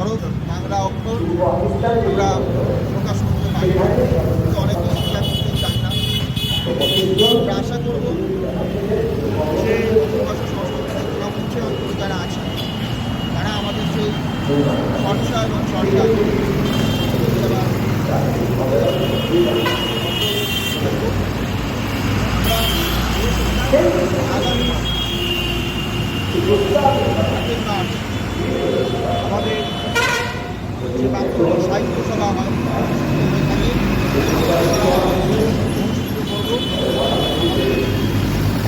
হরফ বাংলা, অক্ষর আমরা প্রকাশ করতে পারি অনেকে স্বীকার করতে চায় না। আমরা আশা করব যে ভাষা সংস্কৃতি মুখ্য অঞ্চল যারা আছে, তারা আমাদের সেই চর্চা এবং চর্চা আগামী আমাদের যে বাংলা